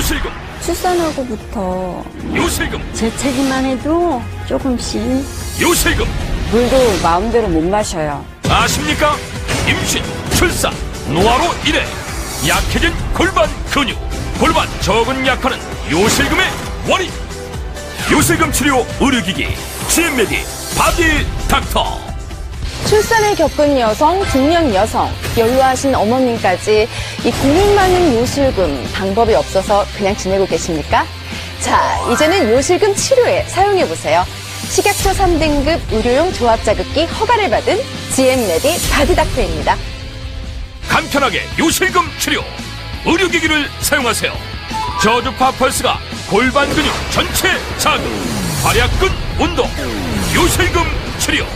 요실금 출산하고부터 요실금 재채기만 해도 조금씩 요실금 물도 마음대로 못 마셔요. 아십니까? 임신, 출산, 노화로 인해 약해진 골반 근육, 골반 적은 약화는 요실금의 원인. 요실금 치료 의료기기 GM메디 바디 닥터. 출산을 겪은 여성, 중년 여성, 연로하신 어머님까지 이 고민 많은 요실금 방법이 없어서 그냥 지내고 계십니까? 자, 이제는 요실금 치료에 사용해 보세요. 식약처 3등급 의료용 조합 자극기 허가를 받은 GM메디 바디닥터입니다. 간편하게 요실금 치료 의료기기를 사용하세요 저주파 펄스가 골반 근육 전체 자극 활약근 운동 요실금 치료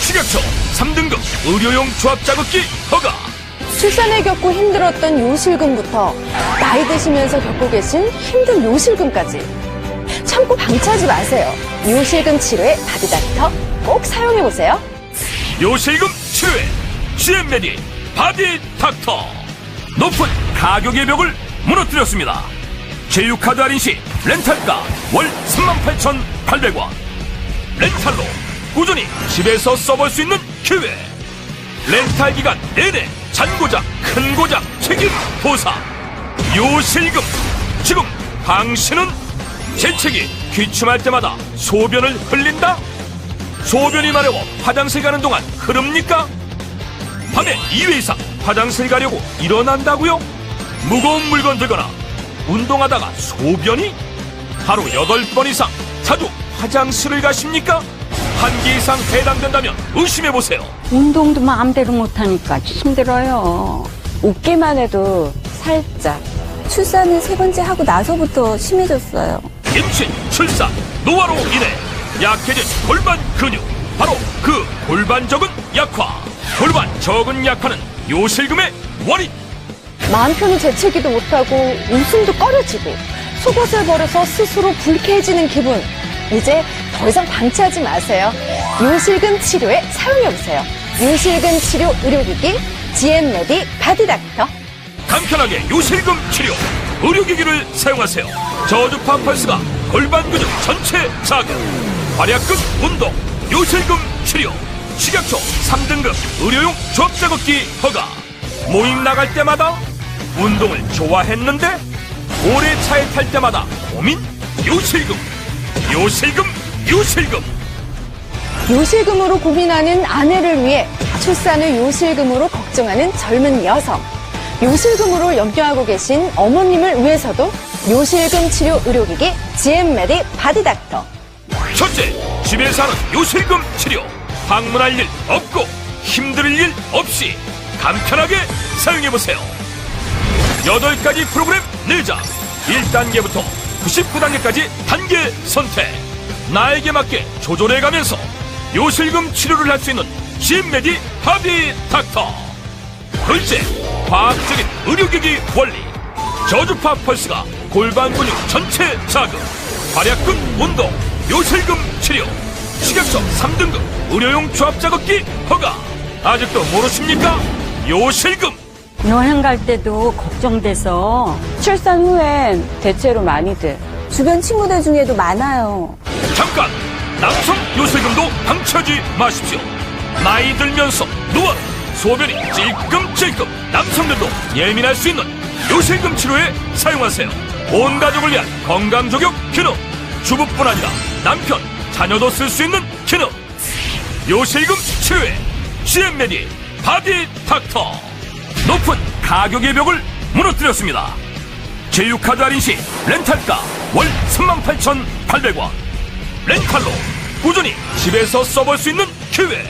식약처 3등급 의료용 조합 자극기 허가 출산을 겪고 힘들었던 요실금부터 나이 드시면서 겪고 계신 힘든 요실금까지 참고 방치하지 마세요. 요실금 치료에 바디닥터 꼭 사용해보세요. 요실금 치료에 GM메디 바디 닥터 높은 가격의 벽을 무너뜨렸습니다 제휴카드 할인 시 렌탈가 월 38,800원 렌탈로 꾸준히 집에서 써볼 수 있는 기회 렌탈 기간 내내 잔고장 큰 고장 책임 보상 요실금 지금 당신은 재채기 기침할 때마다 소변을 흘린다? 소변이 마려워 화장실 가는 동안 흐릅니까? 밤에 2회 이상 화장실 가려고 일어난다고요? 무거운 물건 들거나 운동하다가 소변이? 하루 8번 이상 자주 화장실을 가십니까? 한 개 이상 해당된다면 의심해보세요. 운동도 마음대로 못하니까 힘들어요. 웃기만 해도 살짝 출산을 세 번째 하고 나서부터 심해졌어요. 임신, 출산, 노화로 인해 약해진 골반 근육 바로 그 골반 적은 약화 골반 적은 약화는 요실금의 원인 마음 편히 재채기도 못하고 웃음도 꺼려지고 속옷을 버려서 스스로 불쾌해지는 기분 이제 더 이상 방치하지 마세요. 요실금 치료에 사용해보세요. 요실금 치료 의료기기 GM메디 바디닥터. 간편하게 요실금 치료. 의료기기를 사용하세요. 저주파 펄스가 골반 근육 전체 자극. 활약근 운동 요실금 치료. 식약처 3등급 의료용 조합 자극기 허가. 모임 나갈 때마다 운동을 좋아했는데 오래 차에 탈 때마다 고민 요실금. 요실금 요실금 요실금으로 고민하는 아내를 위해 출산을 요실금으로 걱정하는 젊은 여성 요실금으로 염려하고 계신 어머님을 위해서도 요실금 치료 의료기기 GM메디 바디닥터 첫째, 집에서 하는 요실금 치료. 방문할 일 없고 힘들 일 없이 간편하게 사용해보세요. 8가지 프로그램 4장. 1단계부터 99단계까지 단계 선택. 나에게 맞게 조절해가면서 요실금 치료를 할 수 있는 진메디 하비 닥터. 둘째, 과학적인 의료기기 원리. 저주파 펄스가 골반 근육 전체 자극, 활약근 운동, 요실금 치료, 식약처 3등급 의료용 조합 자극기 허가. 아직도 모르십니까? 요실금. 여행 갈 때도 걱정돼서 출산 후엔 대체로 많이들 주변 친구들 중에도 많아요. 잠깐! 남성 요실금도 방치하지 마십시오. 나이 들면서 누워 소변이 찔끔찔끔 남성들도 예민할 수 있는 요실금 치료에 사용하세요. 온 가족을 위한 건강 조격 기능. 주부뿐 아니라 남편, 자녀도 쓸 수 있는 기능. 요실금 치료에 GM메디 바디 닥터. 높은 가격의 벽을 무너뜨렸습니다. 제휴카드 할인 시 렌탈가 월 38,800원. 렌탈로 꾸준히 집에서 써볼 수 있는 기회.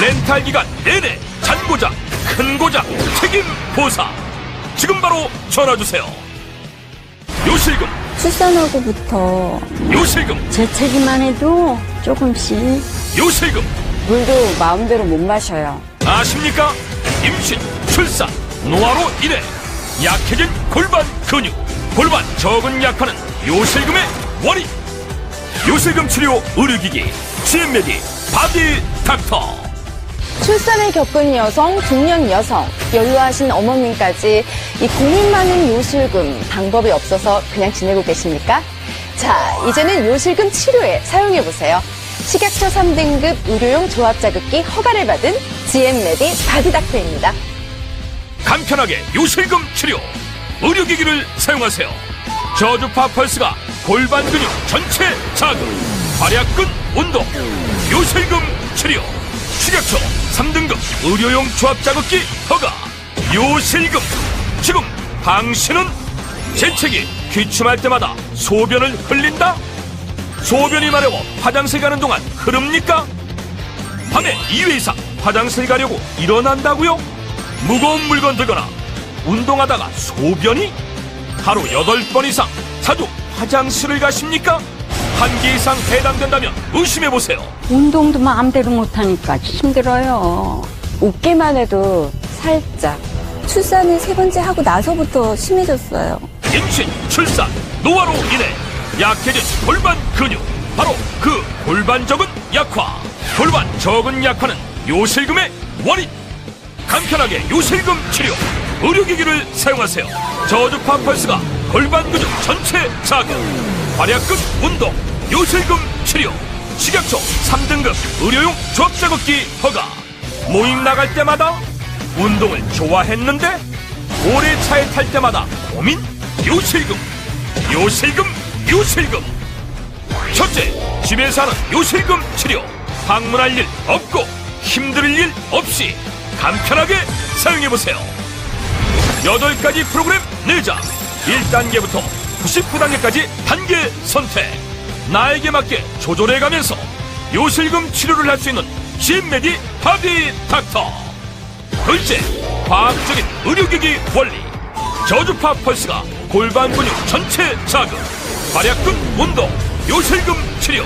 렌탈 기간 내내 잔고장, 큰 고장, 책임 보상. 지금 바로 전화 주세요. 요실금, 출산하고부터 요실금, 재채기만 해도 조금씩 요실금. 물도 마음대로 못 마셔요. 아십니까? 임신, 출산, 노화로 인해 약해진 골반 근육, 골반 적은 약화는 요실금의 원인. 요실금 치료 의료기기 GM메디 바디 닥터. 출산을 겪은 여성, 중년 여성, 연로하신 어머님까지 이 고민 많은 요실금 방법이 없어서 그냥 지내고 계십니까? 자, 이제는 요실금 치료에 사용해 보세요. 식약처 3등급 의료용 조합 자극기 허가를 받은 GM메디 바디닥터입니다. 간편하게 요실금 치료 의료기기를 사용하세요 저주파 펄스가 골반 근육 전체 자극 활약근 운동 요실금 치료 식약처 3등급 의료용 조합 자극기 허가 요실금 지금 당신은 재채기 기침할 때마다 소변을 흘린다 소변이 마려워 화장실 가는 동안 흐릅니까 밤에 2회 이상 화장실 가려고 일어난다고요? 무거운 물건 들거나 운동하다가 소변이? 하루 8번 이상 자주 화장실을 가십니까? 한 개 이상 해당된다면 의심해보세요. 운동도 마음대로 못하니까 힘들어요. 웃기만 해도 살짝. 출산을 세 번째 하고 나서부터 심해졌어요. 임신, 출산, 노화로 인해 약해진 골반 근육. 바로 그 골반 적은 약화. 골반 적은 약화는 요실금의 원인. 간편하게 요실금 치료. 의료기기를 사용하세요. 저주파 펄스가 골반 근육 전체 자극. 활약근 운동. 요실금 치료. 식약처 3등급 의료용 조합 자극기 허가. 모임 나갈 때마다 운동을 좋아했는데 오래 차에 탈 때마다 고민? 요실금, 요실금, 요실금. 첫째, 집에서 하는 요실금 치료. 방문할 일 없고 힘들 일 없이 간편하게 사용해보세요. 여덟 가지 프로그램 내장 1단계부터 99단계까지 단계 선택. 나에게 맞게 조절해가면서 요실금 치료를 할 수 있는 신메디 바디 닥터. 둘째, 과학적인 의료기기 원리. 저주파 펄스가 골반 근육 전체 자극. 활약근 운동, 요실금 치료.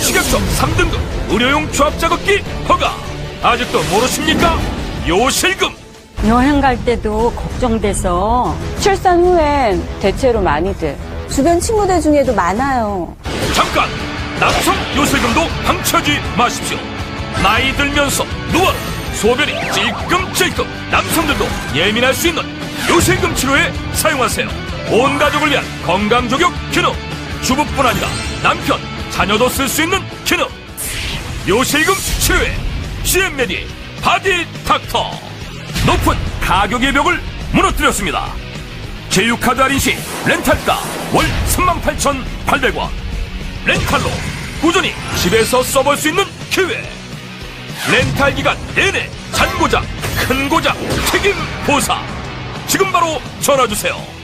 식약처 3등급 의료용 조합 자극기 허가. 아직도 모르십니까? 요실금. 여행 갈 때도 걱정돼서 출산 후엔 대체로 많이들. 주변 친구들 중에도 많아요. 잠깐! 남성 요실금도 방치하지 마십시오. 나이 들면서 누워라 소변이 찔끔찔끔 남성들도 예민할 수 있는 요실금 치료에 사용하세요. 온 가족을 위한 건강조격 기능. 주부뿐 아니라 남편 자녀도 쓸 수 있는 기능. 요실금 치료에 CM메디 바디 닥터 높은 가격의 벽을 무너뜨렸습니다. 제휴카드 할인 시 렌탈가 월 38,800원. 렌탈로 꾸준히 집에서 써볼 수 있는 기회. 렌탈 기간 내내 잔고장, 큰 고장, 책임 보상. 지금 바로 전화주세요